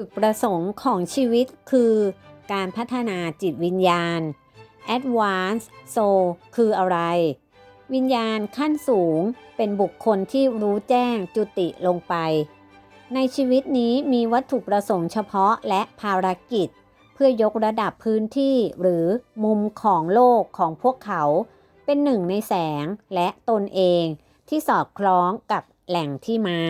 จุดประสงค์ของชีวิตคือการพัฒนาจิตวิญญาณ Advanced Soul คืออะไร วิญญาณขั้นสูงเป็นบุคคลที่รู้แจ้งจุติลงไป ในชีวิตนี้มีวัตถุประสงค์เฉพาะและภารกิจ เพื่อยกระดับพื้นที่หรือมุมของโลกของพวกเขา เป็นหนึ่งในแสงและตนเองที่สอดคล้องกับแหล่งที่มา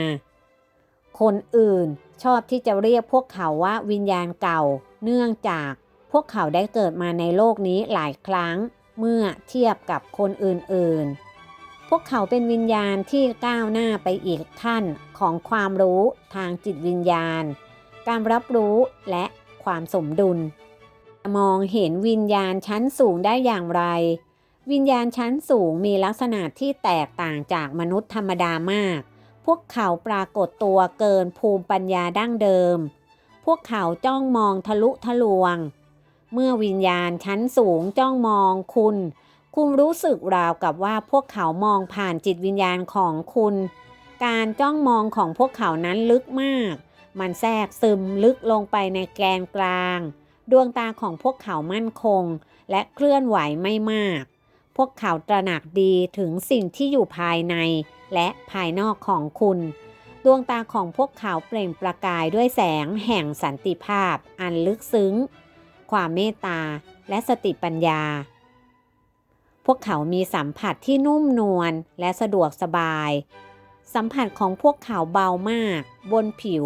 คนอื่น ชอบที่จะเรียกพวกเขาว่าวิญญาณเก่า เนื่องจากพวกเขาได้เกิดมาในโลกนี้หลายครั้งเมื่อเทียบกับคนอื่นๆ พวกเขาเป็นวิญญาณที่ก้าวหน้าไปอีกขั้นของความรู้ทางจิตวิญญาณ การรับรู้และความสมดุล มองเห็นวิญญาณชั้นสูงได้อย่างไร วิญญาณชั้นสูงมีลักษณะที่แตกต่างจากมนุษย์ธรรมดามาก พวกเขาปรากฏตัวเกินภูมิปัญญาดั้งเดิม พวกเขาจ้องมองทะลุทะลวง เมื่อวิญญาณชั้นสูงจ้องมองคุณ คุณรู้สึกราวกับว่าพวกเขามองผ่านจิตวิญญาณของคุณ การจ้องมองของพวกเขานั้นลึกมาก มันแทรกซึมลึกลงไปในแกนกลาง ดวงตาของพวกเขามั่นคง และเคลื่อนไหวไม่มาก พวกเขาตระหนักดีถึงสิ่งที่อยู่ภายใน และภายนอกของคุณ ดวงตาของพวกเขาเปล่งประกายด้วยแสงแห่งสันติภาพ อันลึกซึ้ง ความเมตตา และสติปัญญา พวกเขามีสัมผัสที่นุ่มนวลและสะดวกสบาย สัมผัสของพวกเขาเบามาก บนผิว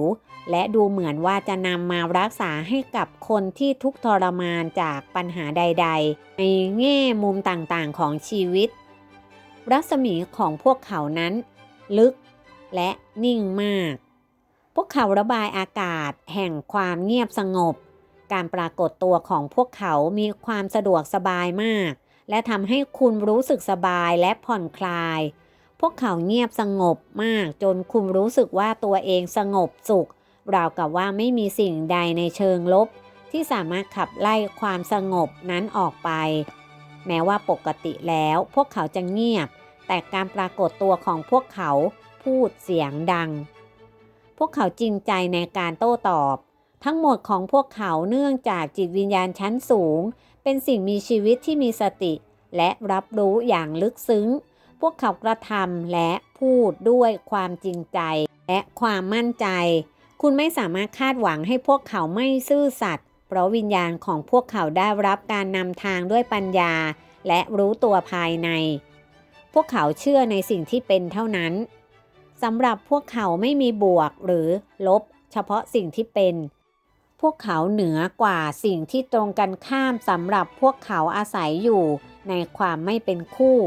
และดูเหมือนว่าจะนำมารักษาให้กับคนที่ทุกทรมานจากปัญหาใด ๆ ในแง่มุมต่างๆของชีวิต รัศมีของพวกเขานั้น ลึกและนิ่งมาก พวกเขาระบายอากาศแห่งความเงียบสงบ การปรากฏตัวของพวกเขามีความสะดวกสบายมาก และทำให้คุณรู้สึกสบายและผ่อนคลาย พวกเขาเงียบสงบมากจนคุณรู้สึกว่าตัวเองสงบสุข ราวกับว่าไม่มีสิ่งใดในเชิงลบ ที่สามารถขับไล่ความสงบนั้นออกไป แม้ว่าปกติแล้วพวกเขาจะเงียบ แต่การปรากฏตัวของพวกเขาพูดเสียงดัง พวกเขาจริงใจในการโต้ตอบ ทั้งหมดของพวกเขาเนื่องจากจิตวิญญาณชั้นสูง เป็นสิ่งมีชีวิตที่มีสติ และรับรู้อย่างลึกซึ้ง พวกเขากระทำและพูดด้วยความจริงใจ และความมั่นใจ คุณไม่สามารถคาดหวังให้พวกเขาไม่ซื่อสัตย์เพราะวิญญาณของพวกเขาได้รับการนำทางด้วยปัญญา และรู้ตัวภายใน พวกเขาเชื่อในสิ่งที่เป็นเท่านั้นสำหรับพวกเขาไม่มีบวกหรือลบ เฉพาะสิ่งที่เป็น พวกเขาเหนือกว่าสิ่งที่ตรงกันข้ามสำหรับพวกเขาอาศัยอยู่ในความไม่เป็นคู่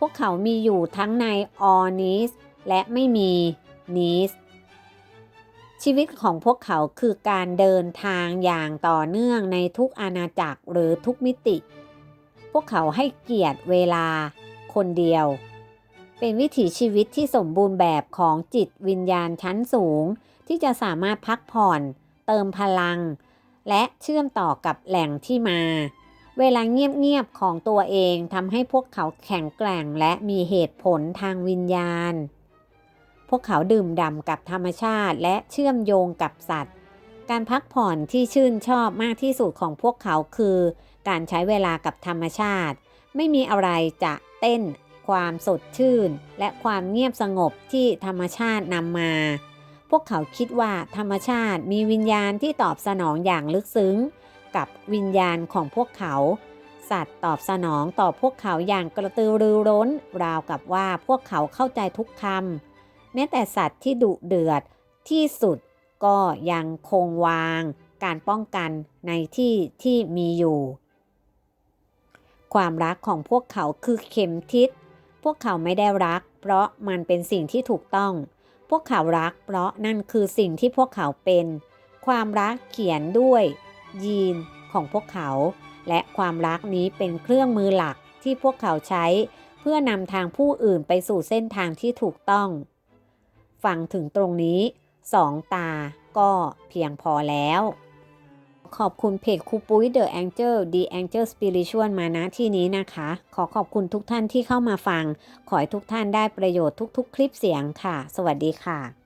พวกเขามีอยู่ทั้งใน all needs และไม่มี needs ชีวิตของพวกเขาคือการเดินทางอย่างต่อเนื่องในทุกอาณาจักรหรือทุกมิติ พวกเขาให้เกียรติเวลาคนเดียว เป็นวิถีชีวิตที่สมบูรณ์แบบของจิตวิญญาณชั้นสูง ที่จะสามารถพักผ่อน เติมพลัง และเชื่อมต่อกับแหล่งที่มา เวลาเงียบๆของตัวเองทำให้พวกเขาแข็งแกร่งและมีเหตุผลทางวิญญาณ พวกเขาดื่มด่ำกับธรรมชาติและเชื่อมโยงกับสัตว์ การพักผ่อนที่ชื่นชอบมากที่สุดของพวกเขาคือ การใช้เวลากับธรรมชาติ ไม่มีอะไรจะเต้น ความสดชื่น และความเงียบสงบที่ธรรมชาตินำมา พวกเขาคิดว่าธรรมชาติมีวิญญาณที่ตอบสนองอย่างลึกซึ้ง กับวิญญาณของพวกเขา สัตว์ตอบสนองต่อพวกเขาอย่างกระตือรือร้น ราวกับว่าพวกเขาเข้าใจทุกคำแม้แต่สัตว์ที่ดุเดือดที่สุดก็ยังคงวางการป้องกันในที่ที่มีอยู่ ความรักของพวกเขาคือเข็มทิศ พวกเขาไม่ได้รัก เพราะมันเป็นสิ่งที่ถูกต้อง พวกเขารัก เพราะนั่นคือสิ่งที่พวกเขาเป็น ความรักเขียนด้วย ยีนของพวกเขา และความรักนี้เป็นเครื่องมือหลักที่พวกเขาใช้ เพื่อนำทางผู้อื่นไปสู่เส้นทางที่ถูกต้อง ฟังถึงตรงนี้สองตาก็เพียงพอแล้ว ขอบคุณเพจครูปุ้ย The Angel The Angel Spiritual มาณที่นี้นะคะ ขอขอบคุณทุกท่านที่เข้ามาฟัง ขอให้ทุกท่านได้ประโยชน์ทุกๆ คลิปเสียงค่ะ สวัสดีค่ะ